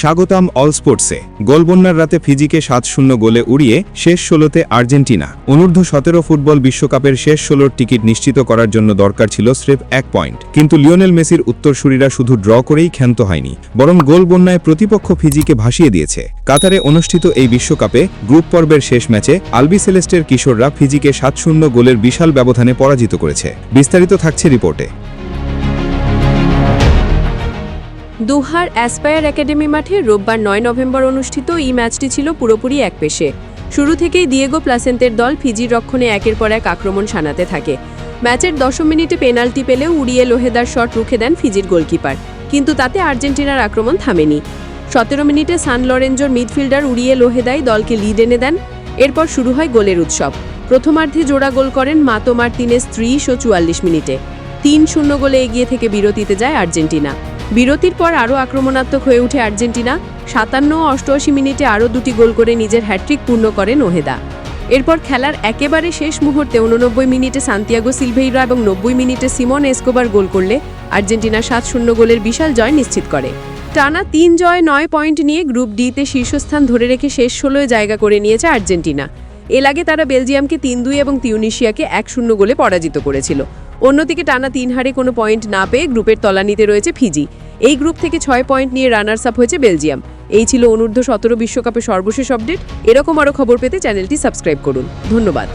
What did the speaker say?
স্বাগতম অল স্পোর্টসে। গোলবন্যার রাতে ফিজিকে সাত শূন্য গোলে উড়িয়ে শেষ ষোলোতে আর্জেন্টিনা। অনূর্ধ্ব সতেরো ফুটবল বিশ্বকাপের শেষ ষোলোর টিকিট নিশ্চিত করার জন্য দরকার ছিল স্রেফ এক পয়েন্ট। কিন্তু লিওনেল মেসির উত্তরসূরিরা শুধু ড্র করেই ক্ষান্ত হয়নি, বরং গোলবন্যায় প্রতিপক্ষ ফিজিকে ভাসিয়ে দিয়েছে। কাতারে অনুষ্ঠিত এই বিশ্বকাপে গ্রুপ পর্বের শেষ ম্যাচে আলবি সেলেস্টের কিশোররা ফিজিকে সাত শূন্য গোলের বিশাল ব্যবধানে পরাজিত করেছে। বিস্তারিত থাকছে রিপোর্টে। দুহার অ্যাসপায়ার একাডেমি মাঠে রোববার নয় নভেম্বর অনুষ্ঠিত এই ম্যাচটি ছিল পুরোপুরি এক পেশে। শুরু থেকেই দিয়েগো প্লাসেন্তের দল ফিজির রক্ষণে একের পর এক আক্রমণ শানাতে থাকে। ম্যাচের দশম মিনিটে পেনাল্টি পেলেও উড়িয়ে লোহেদার শট রুখে দেন ফিজির গোলকিপার। কিন্তু তাতে আর্জেন্টিনার আক্রমণ থামেনি। সতেরো মিনিটে সান লরেঞ্জোর মিডফিল্ডার উড়িয়ে লোহেদাই দলকে লিড এনে দেন। এরপর শুরু হয় গোলের উৎসব। প্রথমার্ধে জোড়া গোল করেন মাতো মার্তিনেস ত্রিশ ও চুয়াল্লিশ মিনিটে। তিন শূন্য গোলে এগিয়ে থেকে বিরতিতে যায় আর্জেন্টিনা। বিরতির পর আরও আক্রমণাত্মক হয়ে ওঠে আর্জেন্টিনা। সাতান্ন ও অষ্টআশি মিনিটে আরও দুটি গোল করে নিজের হ্যাট্রিক পূর্ণ করেন ওহেদা। এরপর খেলার একেবারে শেষ মুহূর্তে উননব্বই মিনিটে সান্তিয়াগো সিলভেইরা এবং নব্বই মিনিটে সিমন এসকোবার গোল করলে আর্জেন্টিনা সাত শূন্য গোলের বিশাল জয় নিশ্চিত করে। টানা তিন জয়, নয় পয়েন্ট নিয়ে গ্রুপ ডিতে শীর্ষস্থান ধরে রেখে শেষ ষোলোয় জায়গা করে নিয়েছে আর্জেন্টিনা। এর আগে তারা বেলজিয়ামকে তিন দুই এবং তিউনিশিয়াকে এক শূন্য গোলে পরাজিত করেছিল। অন্যদিকে টানা তিন হারে কোনো পয়েন্ট না পেয়ে গ্রুপের তলানিতে রয়েছে ফিজি। এই গ্রুপ থেকে ছয় পয়েন্ট নিয়ে রানার্স আপ হয়েছে বেলজিয়াম। এই ছিল অনূর্ধ্ব সতেরো বিশ্বকাপের সর্বশেষ আপডেট। এরকম আরও খবর পেতে চ্যানেলটি সাবস্ক্রাইব করুন। ধন্যবাদ।